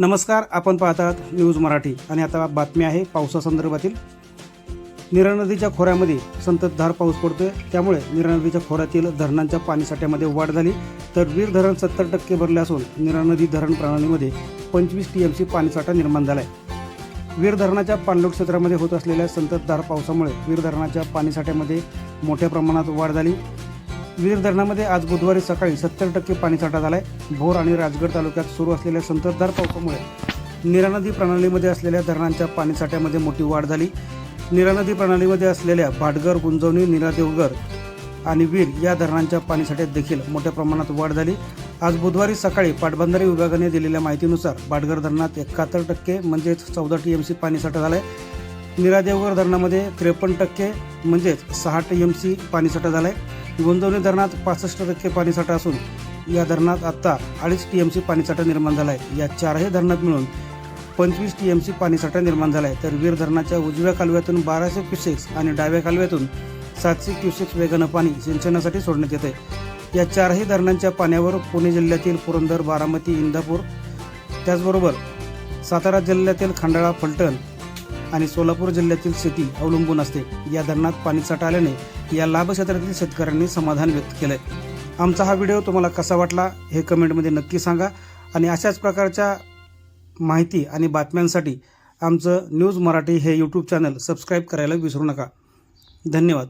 नमस्कार आपण पाहतात न्यूज मराठी. आणि आता बातमी आहे पावसासंदर्भातील. नीरा नदीच्या खोऱ्यामध्ये संततधार पाऊस पडतोय. त्यामुळे नीरा नदीच्या खोऱ्यातील धरणांच्या पाणीसाठ्यामध्ये वाढ झाली. तर वीर धरण सत्तर टक्के भरले असून नीरा नदी धरण प्रणालीमध्ये पंचवीस टी एम सी पाणीसाठा निर्माण झाला आहे वीर धरणाच्या पाणलोट क्षेत्रामध्ये होत असलेल्या संततधार पावसामुळे वीर धरणाच्या पाणीसाठ्यामध्ये मोठ्या प्रमाणात वाढ झाली. वीर धरणामध्ये आज बुधवारी सकाळी सत्तर टक्के पाणीसाठा झाला आहे भोर आणि राजगड तालुक्यात सुरू असलेल्या संततधार पावसामुळे निरानदी प्रणालीमध्ये असलेल्या धरणांच्या पाणीसाठ्यामध्ये मोठी वाढ झाली. निरानदी प्रणालीमध्ये असलेल्या भाटघर गुंजवणी निरादेवघर आणि वीर या धरणांच्या पाणीसाठ्यात देखील मोठ्या प्रमाणात वाढ झाली. आज बुधवारी सकाळी पाटबंधारे विभागाने दिलेल्या माहितीनुसार भाटघर धरणात एकाहत्तर टक्के म्हणजेच चौदा टी एम सी पाणीसाठा झाला आहे निरादेवगर धरणामध्ये त्रेपन्न टक्के म्हणजेच सहा टी एम सी पाणीसाठा झाला आहे गुंजवणी धरणात पासष्ट टक्के पाणीसाठा असून या धरणात आत्ता अडीच टी एम सी पाणीसाठा निर्माण झाला आहे. या चारही धरणात मिळून पंचवीस टी एम सी पाणीसाठा निर्माण झाला आहे. तर वीर धरणाच्या उजव्या कालव्यातून बाराशे क्युसेक्स आणि डाव्या कालव्यातून सातशे क्युसेक्स वेगानं पाणी सिंचनासाठी सोडण्यात येत आहे. या चारही धरणांच्या पाण्यावर पुणे जिल्ह्यातील पुरंदर बारामती इंदापूर त्याचबरोबर सातारा जिल्ह्यातील खंडाळा फलटण आणि सोलापूर जिल्ह्यातील शेती अवलंबून असते. या धरणात पाणी साठा आल्याने या लाभक्षेत्रातील शेतकऱ्यांनी समाधान व्यक्त केलंय. आमचा हा व्हिडिओ तुम्हाला कसा वाटला हे कमेंटमध्ये नक्की सांगा आणि अशाच प्रकारच्या माहिती आणि बातम्यांसाठी आमचं न्यूज मराठी हे यूट्यूब चॅनल सबस्क्राईब करायला विसरू नका. धन्यवाद.